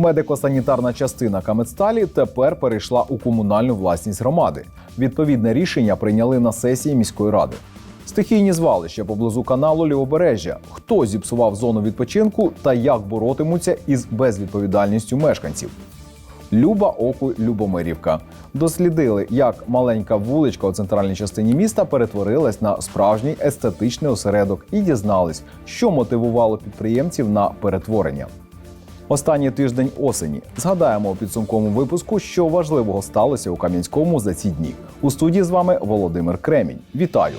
Медико-санітарна частина Камецталі тепер перейшла у комунальну власність громади. Відповідне рішення прийняли на сесії міської ради. Стихійні звалища поблизу каналу Лівобережжя. Хто зіпсував зону відпочинку та як боротимуться із безвідповідальністю мешканців? Люба Оку Любомирівка. Дослідили, як маленька вуличка у центральній частині міста перетворилась на справжній естетичний осередок і дізнались, що мотивувало підприємців на перетворення. Останній тиждень осені згадаємо у підсумковому випуску, що важливого сталося у Кам'янському за ці дні. У студії з вами Володимир Кремінь. Вітаю!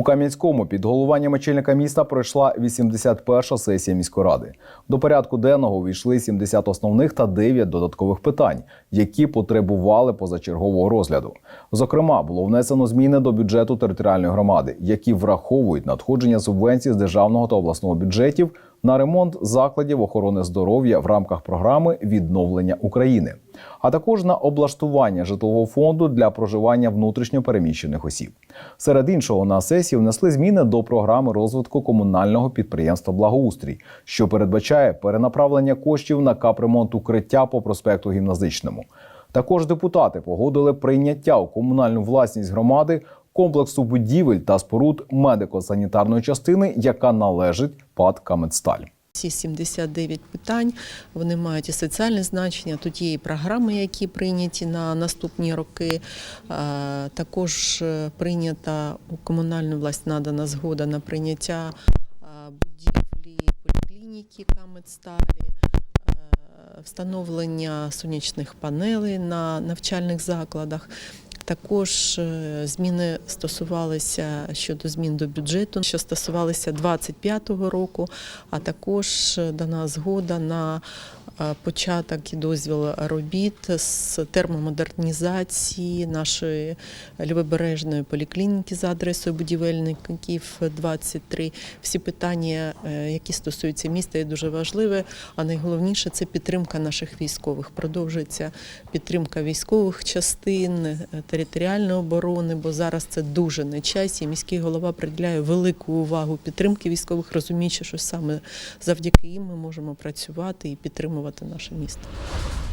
У Кам'янському під головуванням очільника міста пройшла 81-ша сесія міської ради. До порядку денного увійшли 70 основних та 9 додаткових питань, які потребували позачергового розгляду. Зокрема, було внесено зміни до бюджету територіальної громади, які враховують надходження субвенцій з державного та обласного бюджетів на ремонт закладів охорони здоров'я в рамках програми відновлення України, а також на облаштування житлового фонду для проживання внутрішньо переміщених осіб. Серед іншого на сесії внесли зміни до програми розвитку комунального підприємства Благоустрій, що передбачає перенаправлення коштів на капремонт укриття по проспекту Гімназичному. Також депутати погодили прийняття у комунальну власність громади комплексу будівель та споруд медико-санітарної частини, яка належить ПАД «Камедсталь». Ці 79 питань вони мають і соціальне значення. Тут є і програми, які прийняті на наступні роки. Е, Також е, прийнята у комунальну власть надана згода на прийняття е, будівлі поліклініки Камедсталі, встановлення сонячних панелей на навчальних закладах. Також е, зміни стосувалися щодо змін до бюджету, що стосувалися 25-го року, а також е, дана згода на е, початок і дозвіл робіт з термомодернізації нашої лівобережної поліклініки за адресою будівельників 23. Всі питання, які стосуються міста, є дуже важливі. А найголовніше це підтримка наших військових. Продовжується підтримка військових частин, територіальної оборони, бо зараз це дуже на часі. Міський голова приділяє велику увагу підтримки військових, розуміючи, що саме завдяки їм ми можемо працювати і підтримувати наше місто.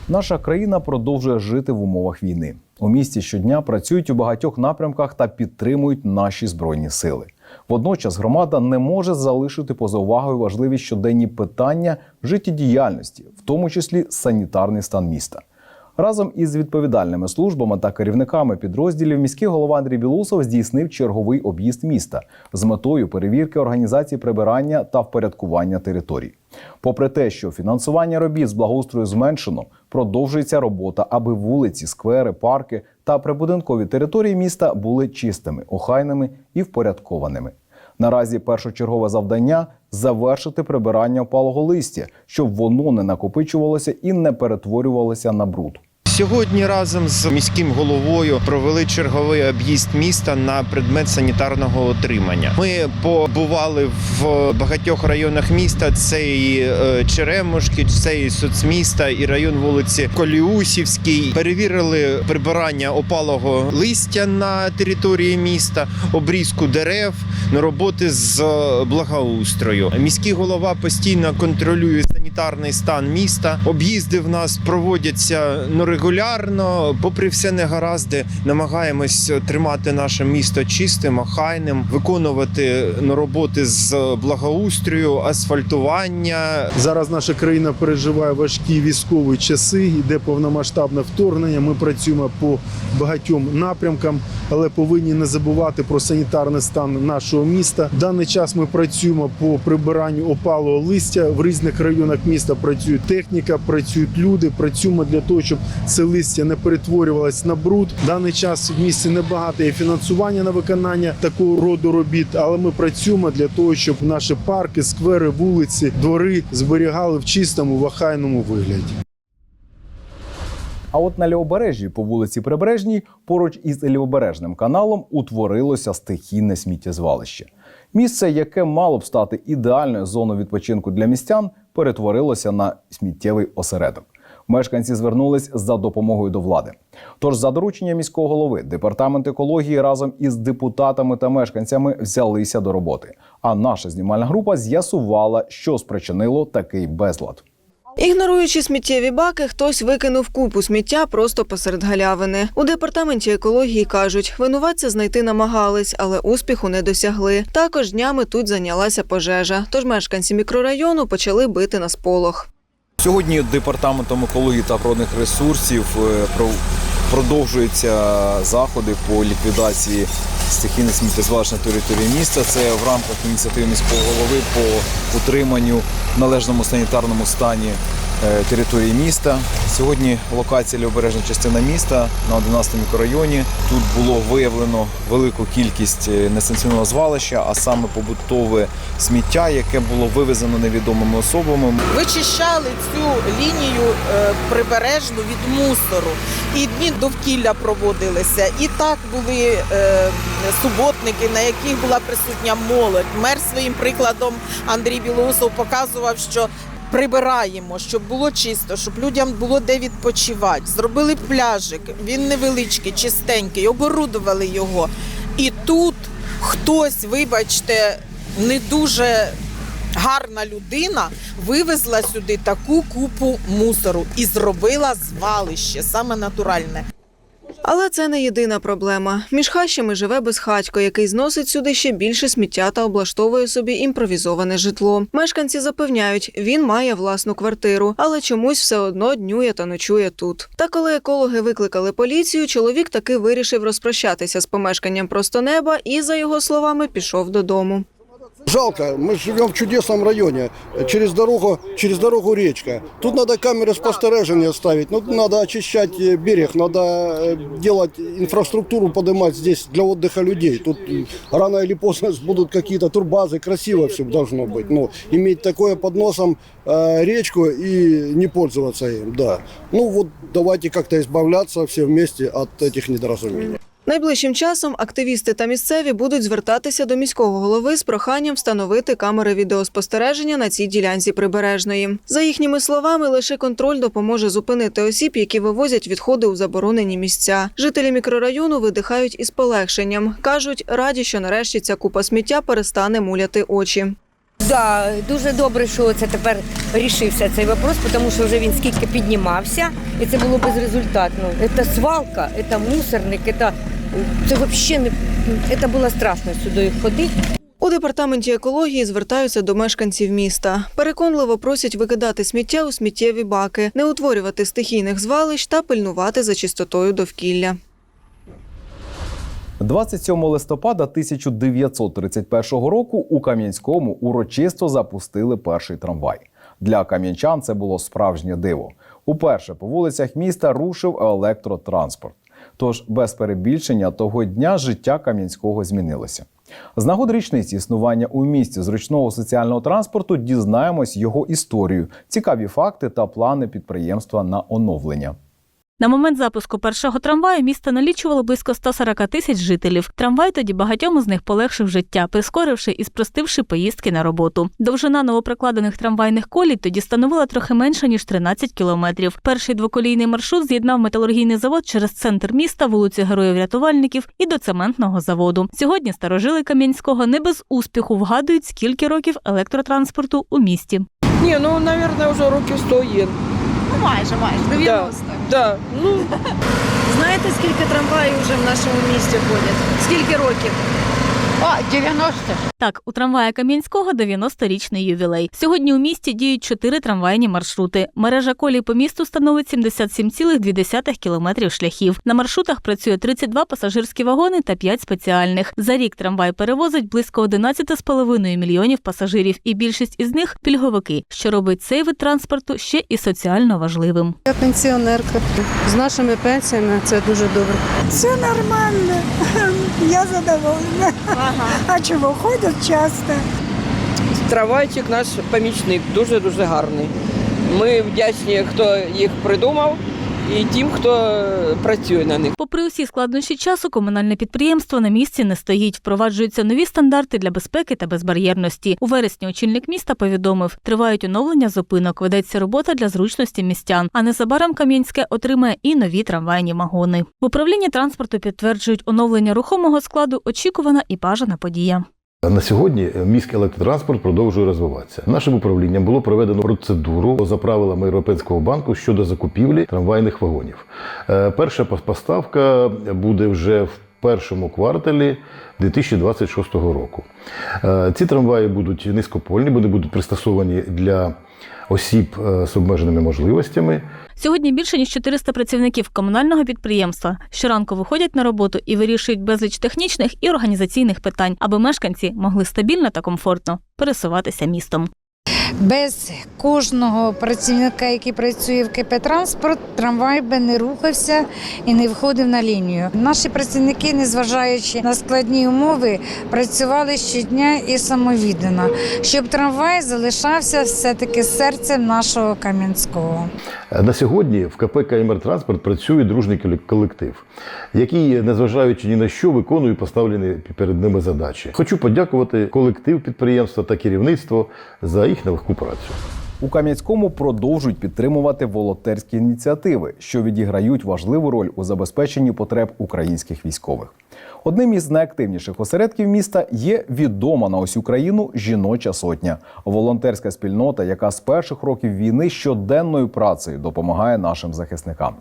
Наша країна продовжує жити в умовах війни. У місті щодня працюють у багатьох напрямках та підтримують наші збройні сили. Водночас громада не може залишити поза увагою важливі щоденні питання життєдіяльності, в тому числі санітарний стан міста. Разом із відповідальними службами та керівниками підрозділів міський голова Андрій Білусов здійснив черговий об'їзд міста з метою перевірки організації прибирання та впорядкування територій. Попри те, що фінансування робіт з благоустрою зменшено, продовжується робота, аби вулиці, сквери, парки та прибудинкові території міста були чистими, охайними і впорядкованими. Наразі першочергове завдання завершити прибирання опалого листя, щоб воно не накопичувалося і не перетворювалося на бруд. Сьогодні разом з міським головою провели черговий об'їзд міста на предмет санітарного отримання. Ми побували в багатьох районах міста. Це і е, Черемушки, це і соцміста, і район вулиці Коліусівський. Перевірили прибирання опалого листя на території міста, обрізку дерев, роботи з благоустрою. Міський голова постійно контролює санітарний стан міста. Об'їзди в нас проводяться ну, регулярно. Попри все негаразди, намагаємось тримати наше місто чистим, охайним, виконувати ну, роботи з благоустрою, асфальтування. Зараз наша країна переживає важкі військові часи, йде повномасштабне вторгнення. Ми працюємо по багатьом напрямкам, але повинні не забувати про санітарний стан нашого міста. В даний час ми працюємо по прибиранню опалого листя. В різних районах міста працює техніка, працюють люди. Працюємо для того, щоб це листя не перетворювалось на бруд. В даний час в місті небагато є фінансування на виконання такого роду робіт, але ми працюємо для того, щоб наші парки, сквери, вулиці, двори зберігали в чистому, в охайному вигляді. А от на лівобережжі по вулиці Прибережній, поруч із лівобережним каналом, утворилося стихійне сміттєзвалище. Місце, яке мало б стати ідеальною зоною відпочинку для містян, перетворилося на сміттєвий осередок. Мешканці звернулись за допомогою до влади. Тож, за дорученням міського голови, департамент екології разом із депутатами та мешканцями взялися до роботи. А наша знімальна група з'ясувала, що спричинило такий безлад. Ігноруючи сміттєві баки, хтось викинув купу сміття просто посеред галявини. У департаменті екології кажуть, винуватця знайти намагались, але успіху не досягли. Також днями тут зайнялася пожежа. Тож мешканці мікрорайону почали бити на сполох. Сьогодні департаментом екології та природних ресурсів е, продовжуються заходи по ліквідації стихійних сміттєзвалищ на території міста. Це в рамках ініціативи міського голови по утриманню належному санітарному стані території міста. Сьогодні локація лівобережна частина міста на 11 мікрорайоні. Тут було виявлено велику кількість е, звалища, а саме побутове сміття, яке було вивезено невідомими особами. вичищали цю лінію е, прибережну від мусору. І дні довкілля проводилися. І так були е, суботники, на яких була присутня молодь. Мер своїм прикладом Андрій Білоусов показував, що. Прибираємо, щоб було чисто, щоб людям було де відпочивати. Зробили пляжик, він невеличкий, чистенький, оборудували його. І тут хтось, вибачте, не дуже гарна людина вивезла сюди таку купу мусору і зробила звалище, саме натуральне. Але це не єдина проблема. Між хащами живе безхатько, який зносить сюди ще більше сміття та облаштовує собі імпровізоване житло. Мешканці запевняють, він має власну квартиру, але чомусь все одно днює та ночує тут. Та коли екологи викликали поліцію, чоловік таки вирішив розпрощатися з помешканням просто неба і, за його словами, пішов додому. Жалко, мы живем в чудесном районе. Через дорогу, через дорогу речка. Тут надо камеры спостережения ставить, ну, надо очищать э, берег, надо э, делать инфраструктуру, поднимать здесь для отдыха людей. Тут рано или поздно будут какие-то турбазы, красиво все должно быть. Ну, иметь такое под носом э, речку и не пользоваться им, да. Ну вот давайте как-то избавляться все вместе от этих недоразумений. Найближчим часом активісти та місцеві будуть звертатися до міського голови з проханням встановити камери відеоспостереження на цій ділянці прибережної. За їхніми словами, лише контроль допоможе зупинити осіб, які вивозять відходи у заборонені місця. Жителі мікрорайону видихають із полегшенням. кажуть, раді, що нарешті ця купа сміття перестане муляти очі. Да, дуже добре, що це тепер рішився цей вопрос, тому що вже він скільки піднімався, і це було безрезультатно. Це свалка, це мусорник, це, це взагалі не це було страшно сюди ходити. У департаменті екології звертаються до мешканців міста. Переконливо просять викидати сміття у сміттєві баки, не утворювати стихійних звалищ та пильнувати за чистотою довкілля. 27 листопада 1931 року у Кам'янському урочисто запустили перший трамвай. Для кам'янчан це було справжнє диво. Уперше по вулицях міста рушив електротранспорт. Тож без перебільшення того дня життя Кам'янського змінилося. З нагоди річниці існування у місті зручного соціального транспорту дізнаємось його історію, цікаві факти та плани підприємства на оновлення. На момент запуску першого трамваю місто налічувало близько 140 тисяч жителів. Трамвай тоді багатьом з них полегшив життя, прискоривши і спростивши поїздки на роботу. Довжина новопрокладених трамвайних колій тоді становила трохи менше ніж 13 кілометрів. Перший двоколійний маршрут з'єднав металургійний завод через центр міста, вулицю Героїв-рятувальників і до цементного заводу. Сьогодні старожили Кам'янського не без успіху вгадують, скільки років електротранспорту у місті. Ні, ну, мабуть, вже років 100 є. Ну, майже, майже, 90. Да. Ну, Знаєте, скільки трамваїв вже в нашому місті ходять? Скільки років? А, 90. Так, у трамвая Кам'янського 90-річний ювілей. Сьогодні у місті діють чотири трамвайні маршрути. Мережа колій по місту становить 77,2 кілометрів шляхів. На маршрутах працює 32 пасажирські вагони та 5 спеціальних. За рік трамвай перевозить близько 11,5 мільйонів пасажирів, і більшість із них пільговики, що робить цей вид транспорту ще і соціально важливим. Я пенсіонерка. З нашими пенсіями це дуже добре. Все нормально. Я задоволена. А чого ходять часто? трамвайчик наш помічник дуже-дуже гарний. Ми вдячні, хто їх придумав. І тим, хто працює на них. Попри усі складнощі часу, комунальне підприємство на місці не стоїть. Впроваджуються нові стандарти для безпеки та безбар'єрності. У вересні очільник міста повідомив, тривають оновлення зупинок, ведеться робота для зручності містян. А незабаром Кам'янське отримає і нові трамвайні вагони. В управлінні транспорту підтверджують оновлення рухомого складу. Очікувана і бажана подія. На сьогодні міський електротранспорт продовжує розвиватися. Нашим управлінням було проведено процедуру за правилами Європейського банку щодо закупівлі трамвайних вагонів. Е, Перша поставка буде вже в першому кварталі 2026 року. Е, Ці трамваї будуть низькопольні, вони будуть пристосовані для осіб е, з обмеженими можливостями. Сьогодні більше ніж 400 працівників комунального підприємства щоранку виходять на роботу і вирішують безліч технічних і організаційних питань, аби мешканці могли стабільно та комфортно пересуватися містом. Без кожного працівника, який працює в КП «Транспорт», трамвай би не рухався і не виходив на лінію. Наші працівники, незважаючи на складні умови, працювали щодня і самовіддано, щоб трамвай залишався все-таки серцем нашого Кам'янського. На сьогодні в КП «Каймертранспорт» працює дружний колектив, який, незважаючи ні на що, виконує поставлені перед ними задачі. Хочу подякувати колектив підприємства та керівництво за їх нелегку працю. У Кам'янському продовжують підтримувати волонтерські ініціативи, що відіграють важливу роль у забезпеченні потреб українських військових. Одним із найактивніших осередків міста є відома на усю країну жіноча сотня, волонтерська спільнота, яка з перших років війни щоденною працею допомагає нашим захисникам.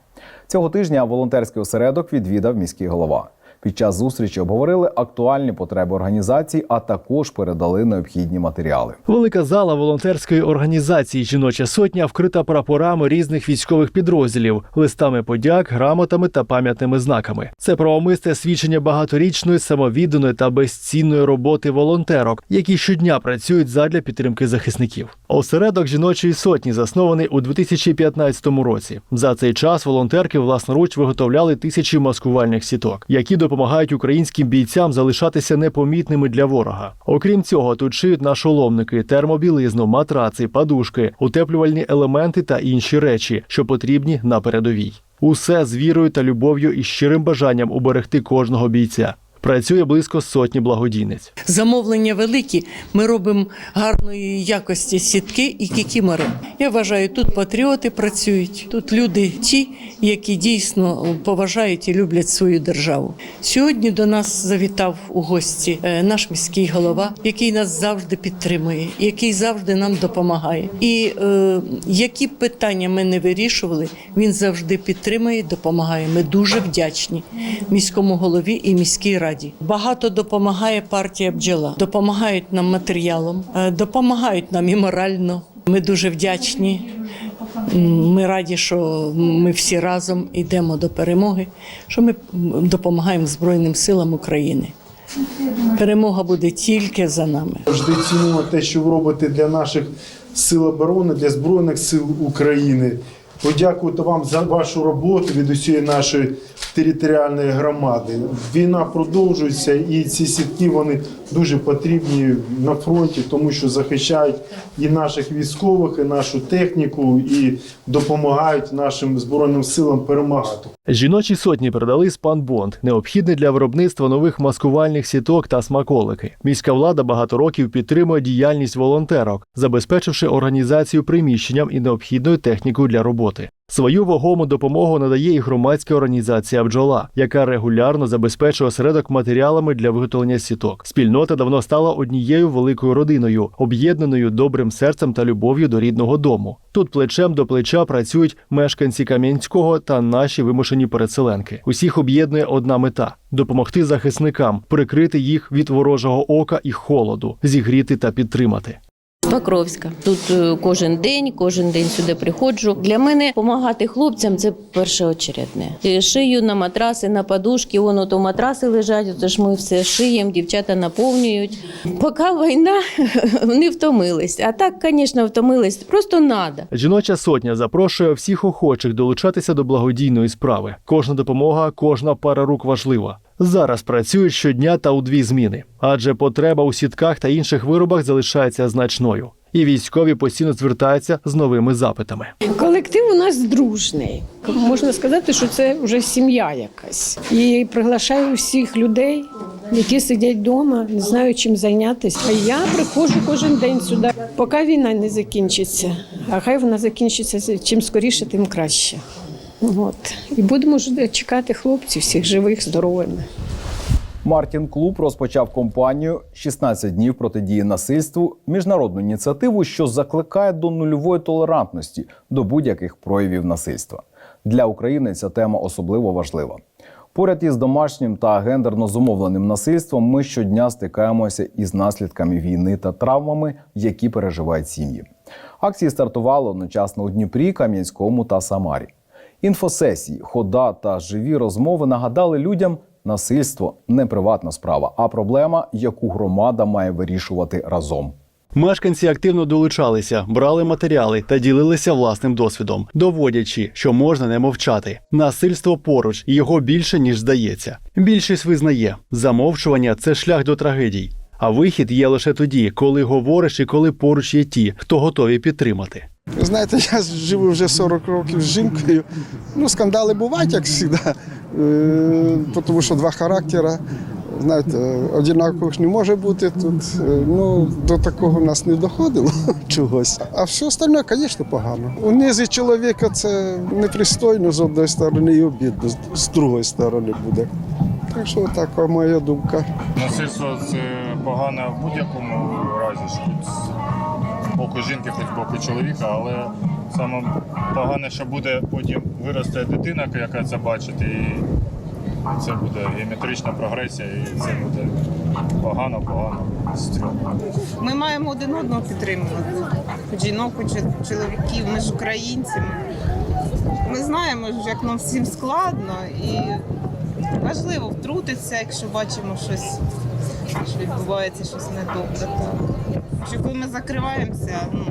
Цього тижня волонтерський осередок відвідав міський голова. Під час зустрічі обговорили актуальні потреби організації, а також передали необхідні матеріали. Велика зала волонтерської організації Жіноча сотня вкрита прапорами різних військових підрозділів, листами подяк, грамотами та пам'ятними знаками. Це правомисте свідчення багаторічної самовідданої та безцінної роботи волонтерок, які щодня працюють задля підтримки захисників. Осередок жіночої сотні заснований у 2015 році. За цей час волонтерки власноруч виготовляли тисячі маскувальних сіток, які допомагають українським бійцям залишатися непомітними для ворога. Окрім цього, тут шиють нашоломники, термобілизну, матраци, подушки, утеплювальні елементи та інші речі, що потрібні на передовій. Усе з вірою та любов'ю і щирим бажанням уберегти кожного бійця. Працює близько сотні благодійниць. Замовлення великі. Ми робимо гарної якості сітки і кікімори. Я вважаю, тут патріоти працюють, тут люди ті, які дійсно поважають і люблять свою державу. Сьогодні до нас завітав у гості е, наш міський голова, який нас завжди підтримує, який завжди нам допомагає. І е, які б питання ми не вирішували, він завжди підтримує, допомагає. Ми дуже вдячні міському голові і міській раді. Багато допомагає партія бджола, допомагають нам матеріалом, е, допомагають нам і морально. Ми дуже вдячні. Ми раді, що ми всі разом йдемо до перемоги, що ми допомагаємо Збройним силам України. Перемога буде тільки за нами. Завжди цінуємо те, що ви робите для наших сил оборони, для Збройних сил України. Подякувати вам за вашу роботу від усієї нашої територіальної громади. Війна продовжується, і ці сітки вони дуже потрібні на фронті, тому що захищають і наших військових, і нашу техніку, і допомагають нашим збройним силам перемагати. Жіночі сотні передали спанбонд, необхідний для виробництва нових маскувальних сіток та смаколики. Міська влада багато років підтримує діяльність волонтерок, забезпечивши організацію приміщенням і необхідною технікою для роботи. Свою вагому допомогу надає і громадська організація бджола, яка регулярно забезпечує осередок матеріалами для виготовлення сіток. Спільнота давно стала однією великою родиною, об'єднаною добрим серцем та любов'ю до рідного дому. Тут плечем до плеча працюють мешканці Кам'янського та наші вимушені переселенки. Усіх об'єднує одна мета допомогти захисникам, прикрити їх від ворожого ока і холоду, зігріти та підтримати. Покровська. Тут е, кожен день, кожен день сюди приходжу. Для мене допомагати хлопцям це першоочередне. Е, Шию на матраси, на подушки, воно то матраси лежать, це ж ми все шиємо, дівчата наповнюють. Поки війна не втомились. А так, звісно, втомились. Просто надо. Жіноча сотня запрошує всіх охочих долучатися до благодійної справи. Кожна допомога, кожна пара рук важлива. Зараз працюють щодня та у дві зміни, адже потреба у сітках та інших виробах залишається значною. І військові постійно звертаються з новими запитами. Колектив у нас дружний. Можна сказати, що це вже сім'я якась. І приглашаю всіх людей, які сидять вдома, не знають чим зайнятися. А я приходжу кожен день сюди, поки війна не закінчиться. А хай вона закінчиться чим скоріше, тим краще. От. І будемо ж чекати хлопців, всіх живих, здоровими. Мартін Клуб розпочав кампанію «16 днів протидії насильству, міжнародну ініціативу, що закликає до нульової толерантності до будь-яких проявів насильства. Для України ця тема особливо важлива. Поряд із домашнім та гендерно зумовленим насильством ми щодня стикаємося із наслідками війни та травмами, які переживають сім'ї. Акції стартували одночасно у Дніпрі, Кам'янському та Самарі. Інфосесії, хода та живі розмови нагадали людям, насильство не приватна справа, а проблема, яку громада має вирішувати разом. Мешканці активно долучалися, брали матеріали та ділилися власним досвідом, доводячи, що можна не мовчати. Насильство поруч, його більше ніж здається. Більшість визнає, замовчування це шлях до трагедій. А вихід є лише тоді, коли говориш і коли поруч є ті, хто готові підтримати. Ви знаєте, я живу вже 40 років з жінкою. Ну, скандали бувають, як завжди, е, тому що два характери. Знаєте, однакових не може бути тут. Е, Ну, до такого нас не доходило чогось. А все остальне, звісно, погано. Унизить чоловіка це непристойно з однієї сторони і обідно, з- другої сторони буде. Так що така моя думка. Насильство це погано в будь-якому разі, боку жінки, хоч боку чоловіка, але саме погане, що буде потім виросте дитина, яка це бачить, і це буде геометрична прогресія, і це буде погано, погано, стрьомно. Ми маємо один одного підтримувати. Жінок, чоловіків, ми ж українці. Ми знаємо, як нам всім складно і важливо втрутитися, якщо бачимо щось, що відбувається щось недобре. Що коли ми закриваємося, ну.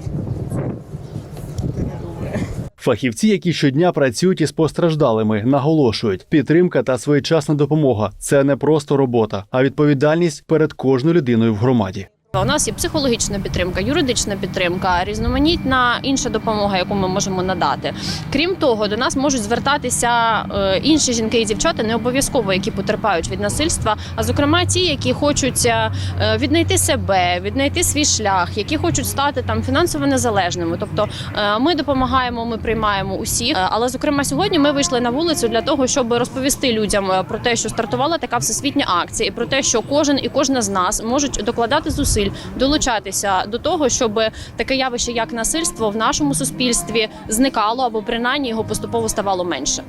Фахівці, які щодня працюють із постраждалими, наголошують, підтримка та своєчасна допомога це не просто робота, а відповідальність перед кожною людиною в громаді. У нас є психологічна підтримка, юридична підтримка, різноманітна інша допомога, яку ми можемо надати. Крім того, до нас можуть звертатися е, інші жінки і дівчата, не обов'язково які потерпають від насильства, а зокрема ті, які хочуть е, віднайти себе, віднайти свій шлях, які хочуть стати там фінансово незалежними. Тобто е, ми допомагаємо, ми приймаємо усіх. Е, Але зокрема сьогодні ми вийшли на вулицю для того, щоб розповісти людям е, про те, що стартувала така всесвітня акція, і про те, що кожен і кожна з нас можуть докладати зусиль, долучатися до того, щоб таке явище, як насильство, в нашому суспільстві зникало або принаймні його поступово ставало менше.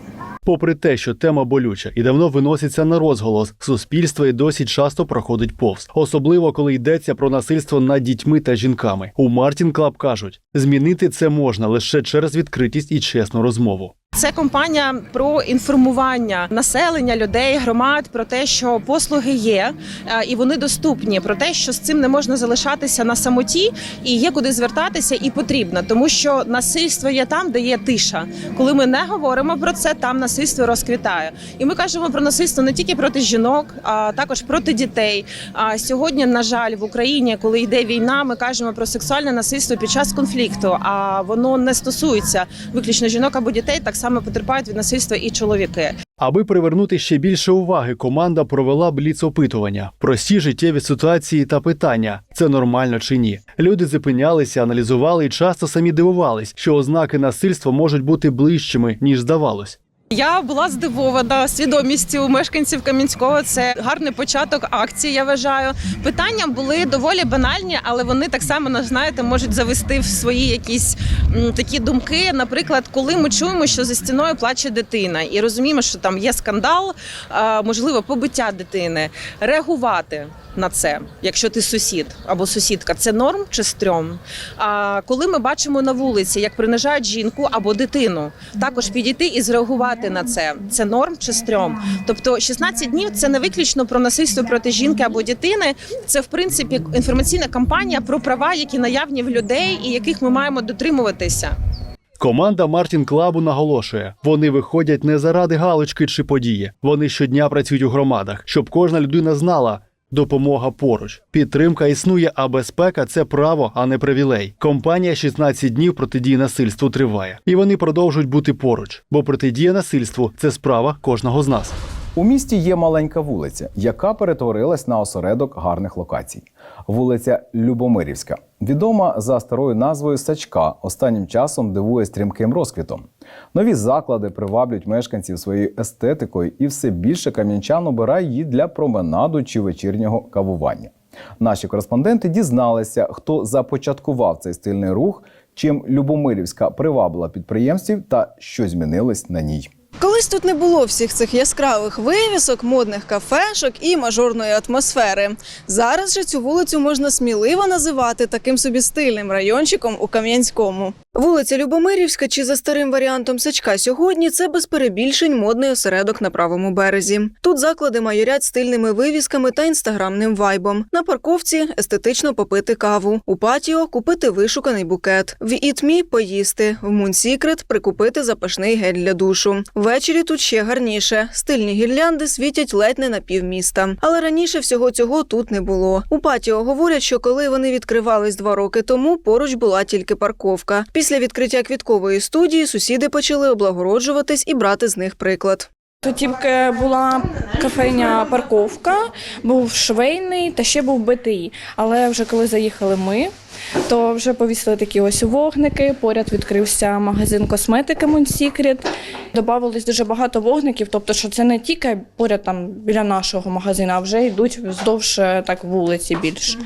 Попри те, що тема болюча і давно виноситься на розголос, суспільство і досі часто проходить повз, особливо коли йдеться про насильство над дітьми та жінками. У Мартін Клаб кажуть, змінити це можна лише через відкритість і чесну розмову. Це компанія про інформування населення, людей, громад про те, що послуги є е, і вони доступні, про те, що з цим не можна залишатися на самоті, і є куди звертатися, і потрібно, тому що насильство є там, де є тиша. Коли ми не говоримо про це, там насильство розквітає. І ми кажемо про насильство не тільки проти жінок, а також проти дітей. А сьогодні, на жаль, в Україні, коли йде війна, ми кажемо про сексуальне насильство під час конфлікту. А воно не стосується виключно жінок або дітей. Так само потерпають від насильства і чоловіки. Аби привернути ще більше уваги, команда провела бліц-опитування. Прості життєві ситуації та питання: це нормально чи ні. Люди зупинялися, аналізували і часто самі дивувались, що ознаки насильства можуть бути ближчими ніж здавалось. Я була здивована свідомістю мешканців Кам'янського. Це гарний початок акції. Я вважаю. Питання були доволі банальні, але вони так само ну, знаєте, можуть завести в свої якісь м, такі думки. Наприклад, коли ми чуємо, що за стіною плаче дитина, і розуміємо, що там є скандал, а, можливо, побиття дитини, реагувати. На це, якщо ти сусід або сусідка, це норм чи стрьом. А коли ми бачимо на вулиці, як принижають жінку або дитину, також підійти і зреагувати на це. Це норм чи стрьом. Тобто 16 днів це не виключно про насильство проти жінки або дитини. Це в принципі інформаційна кампанія про права, які наявні в людей і яких ми маємо дотримуватися. Команда Мартін Клабу наголошує: вони виходять не заради галочки чи події. Вони щодня працюють у громадах, щоб кожна людина знала. Допомога поруч. Підтримка існує, а безпека це право, а не привілей. Компанія 16 днів протидії насильству триває, і вони продовжують бути поруч, бо протидія насильству це справа кожного з нас. У місті є маленька вулиця, яка перетворилась на осередок гарних локацій. Вулиця Любомирівська, відома за старою назвою Сачка, останнім часом дивує стрімким розквітом. Нові заклади приваблюють мешканців своєю естетикою, і все більше кам'янчан обирає її для променаду чи вечірнього кавування. Наші кореспонденти дізналися, хто започаткував цей стильний рух, чим Любомирівська привабила підприємців та що змінилось на ній. Колись тут не було всіх цих яскравих вивісок, модних кафешок і мажорної атмосфери. Зараз же цю вулицю можна сміливо називати таким собі стильним райончиком у Кам'янському. Вулиця Любомирівська чи за старим варіантом Сачка сьогодні це без перебільшень модний осередок на правому березі. Тут заклади майорять стильними вивісками та інстаграмним вайбом. На парковці естетично попити каву, у патіо купити вишуканий букет, в ітмі поїсти, в Мунсікрет прикупити запашний гель для душу. Ввечері тут ще гарніше. Стильні гірлянди світять ледь не на півміста. Але раніше всього цього тут не було. У патіо говорять, що коли вони відкривались два роки тому, поруч була тільки парковка. Після відкриття квіткової студії сусіди почали облагороджуватись і брати з них приклад. Тут була кафейня парковка, був швейний та ще був БТІ. Але вже коли заїхали ми, то вже повісили такі ось вогники. Поряд відкрився магазин косметики Moon Добавилось дуже багато вогників, тобто, що це не тільки поряд там біля нашого магазину, а вже йдуть вздовж е, так вулиці більше.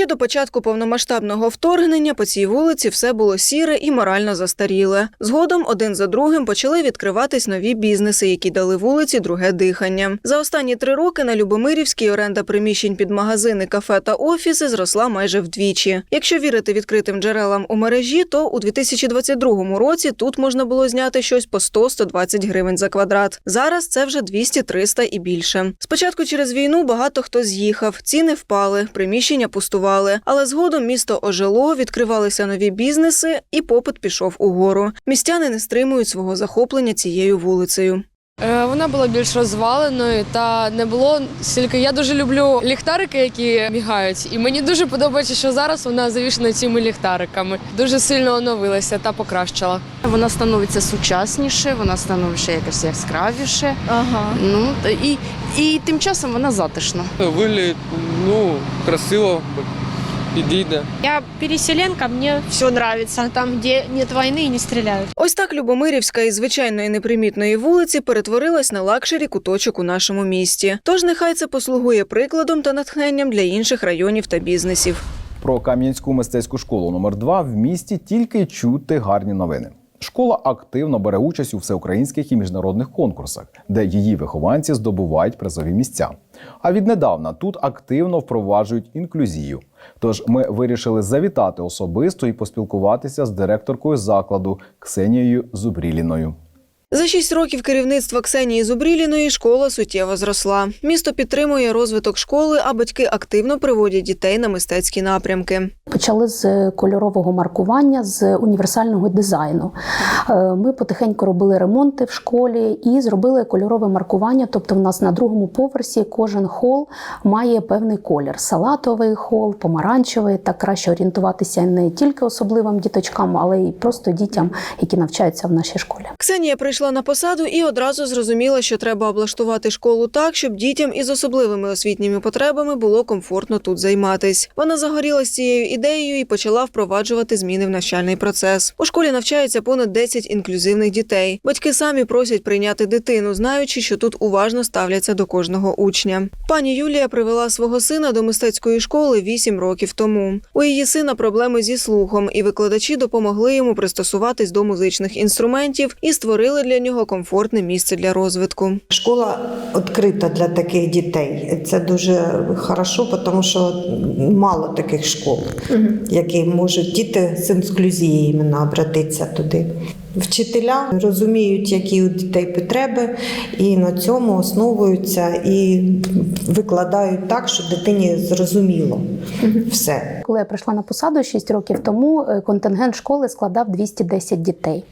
Ще до початку повномасштабного вторгнення по цій вулиці все було сіре і морально застаріле. Згодом один за другим почали відкриватись нові бізнеси, які дали вулиці друге дихання. За останні три роки на Любомирівській оренда приміщень під магазини, кафе та офіси зросла майже вдвічі. Якщо вірити відкритим джерелам у мережі, то у 2022 році тут можна було зняти щось по 100-120 гривень за квадрат. Зараз це вже 200-300 і більше. Спочатку через війну багато хто з'їхав, ціни впали, приміщення пустували. Але згодом місто ожило, відкривалися нові бізнеси, і попит пішов угору. Містяни не стримують свого захоплення цією вулицею. Е, Вона була більш розваленою та не було стільки. Я дуже люблю ліхтарики, які мігають, і мені дуже подобається, що зараз вона завішена цими ліхтариками. Дуже сильно оновилася та покращила. Вона становиться сучасніше, вона становиться якось яскравіше. Ага. Ну та- і, і тим часом вона затишна. Вигляд, ну, красиво, підійде. Я переселенка, мне все нравится. Там, где нет войны и не стреляют. Ось так Любомирівська із звичайної непримітної вулиці перетворилась на лакшері куточок у нашому місті. Тож нехай це послугує прикладом та натхненням для інших районів та бізнесів. Про Кам'янську мистецьку школу номер 2 в місті тільки чути гарні новини. Школа активно бере участь у всеукраїнських і міжнародних конкурсах, де її вихованці здобувають призові місця. А віднедавна тут активно впроваджують інклюзію. Тож ми вирішили завітати особисто і поспілкуватися з директоркою закладу Ксенією Зубріліною. За шість років керівництва Ксенії Зубріліної школа суттєво зросла. Місто підтримує розвиток школи, а батьки активно приводять дітей на мистецькі напрямки. Почали з кольорового маркування, з універсального дизайну. Е, Ми потихеньку робили ремонти в школі і зробили кольорове маркування. Тобто, в нас на другому поверсі кожен хол має певний колір: салатовий хол, помаранчевий. Так краще орієнтуватися не тільки особливим діточкам, але й просто дітям, які навчаються в нашій школі. Ксенія прийшла на посаду і одразу зрозуміла, що треба облаштувати школу так, щоб дітям із особливими освітніми потребами було комфортно тут займатись. Вона загорілась цією ідеєю і почала впроваджувати зміни в навчальний процес. У школі навчається понад 10 інклюзивних дітей. Батьки самі просять прийняти дитину, знаючи, що тут уважно ставляться до кожного учня. Пані Юлія привела свого сина до мистецької школи 8 років тому. У її сина проблеми зі слухом, і викладачі допомогли йому пристосуватись до музичних інструментів і створили для нього комфортне місце для розвитку. Школа відкрита для таких дітей. Це дуже хорошо, тому що мало таких школ, які можуть діти з інклюзією іменно обратитися туди. Вчителя розуміють, які у дітей потреби, і на цьому основуються і викладають так, щоб дитині зрозуміло все. Коли я прийшла на посаду 6 років тому, е, контингент школи складав 210 дітей.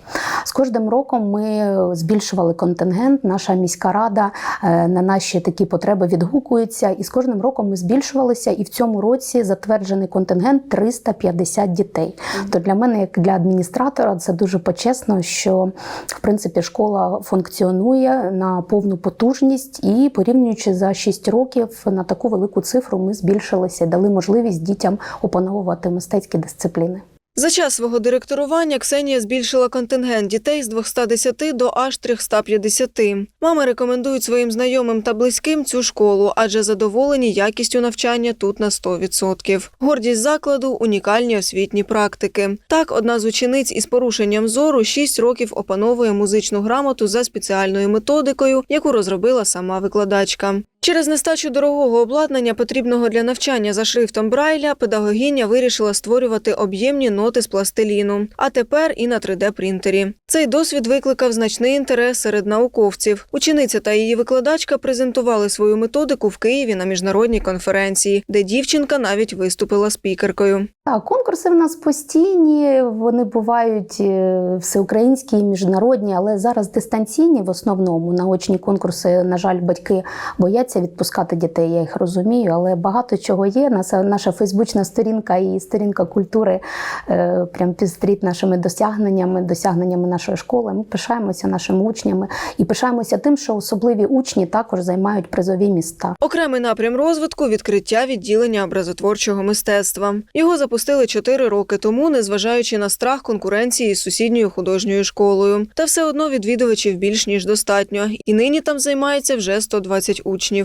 З кожним роком ми збільшували контингент. Наша міська рада е, на наші такі потреби відгукується, і з кожним роком ми збільшувалися. І в цьому році затверджений контингент 350 дітей. То для мене, як для адміністратора, це дуже почесно, що в принципі школа функціонує на повну потужність, і порівнюючи за 6 років на таку велику цифру, ми збільшилися дали можливість дітям опановувати мистецькі дисципліни. За час свого директорування Ксенія збільшила контингент дітей з 210 до аж 350. Мами рекомендують своїм знайомим та близьким цю школу, адже задоволені якістю навчання тут на 100%. Гордість закладу унікальні освітні практики. Так, одна з учениць із порушенням зору 6 років опановує музичну грамоту за спеціальною методикою, яку розробила сама викладачка. Через нестачу дорогого обладнання, потрібного для навчання за шрифтом Брайля, педагогиня вирішила створювати об'ємні ноти з пластиліну, а тепер і на 3D-принтері. Цей досвід викликав значний інтерес серед науковців. Учениця та її викладачка презентували свою методику в Києві на міжнародній конференції, де дівчинка навіть виступила спікеркою. Так, конкурси в нас постійні, вони бувають е, всеукраїнські і міжнародні, але зараз дистанційні в основному наочні конкурси. На жаль, батьки бояться відпускати дітей. Я їх розумію, але багато чого є. Наша, наша фейсбучна сторінка і сторінка культури е, прям підстріт нашими досягненнями, досягненнями нашої школи. Ми пишаємося нашими учнями і пишаємося тим, що особливі учні також займають призові міста. Окремий напрям розвитку відкриття відділення образотворчого мистецтва. Його запустили чотири роки тому, незважаючи на страх конкуренції з сусідньою художньою школою. Та все одно відвідувачів більш ніж достатньо, і нині там займається вже 120 учнів.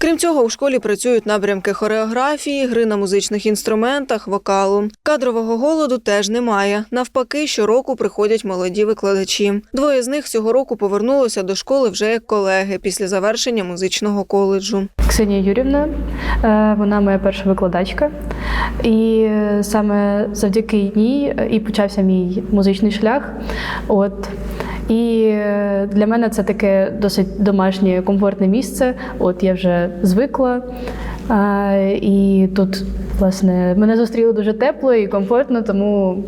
Крім цього, у школі працюють напрямки хореографії, гри на музичних інструментах, вокалу. Кадрового голоду теж немає. Навпаки, щороку приходять молоді викладачі. Двоє з них цього року повернулося до школи вже як колеги після завершення музичного коледжу. Ксенія Юрівна, е, вона моя перша викладачка, і е, саме завдяки ній е, і почався мій музичний шлях. От. І е, для мене це таке досить домашнє комфортне місце. От я вже звикла. А, І тут, власне, мене зустріли дуже тепло і комфортно, тому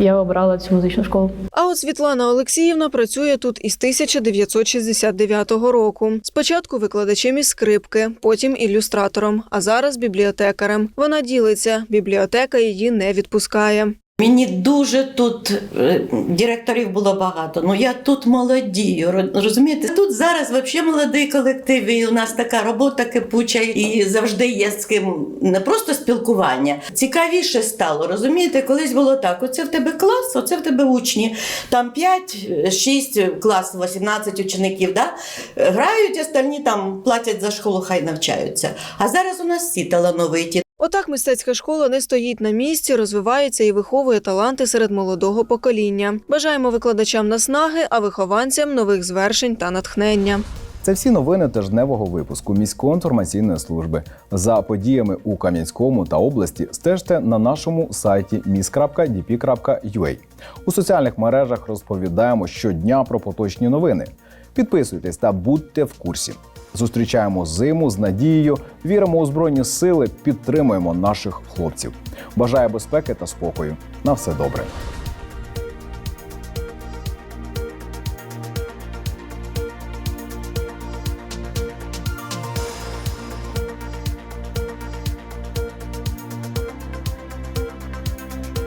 я обрала цю музичну школу. А от Світлана Олексіївна працює тут із 1969 року. Спочатку викладачем із скрипки, потім ілюстратором, а зараз бібліотекарем. Вона ділиться, бібліотека її не відпускає. Мені дуже тут е, директорів було багато. Ну я тут молодію. Розумієте? Тут зараз взагалі молодий колектив, і у нас така робота кипуча, і завжди є з ким не просто спілкування. Цікавіше стало. Розумієте, колись було так: оце в тебе клас, оце в тебе учні. Там 5-6 клас, 18 учеників. Да? Грають, остальні там платять за школу, хай навчаються. А зараз у нас всі талановиті. Отак мистецька школа не стоїть на місці, розвивається і виховує таланти серед молодого покоління. Бажаємо викладачам наснаги, а вихованцям нових звершень та натхнення. Це всі новини тижневого випуску міської інформаційної служби. За подіями у Кам'янському та області стежте на нашому сайті mis.dp.ua. У соціальних мережах розповідаємо щодня про поточні новини. Підписуйтесь та будьте в курсі. Зустрічаємо зиму з надією, віримо у збройні сили, підтримуємо наших хлопців. Бажаю безпеки та спокою. На все добре.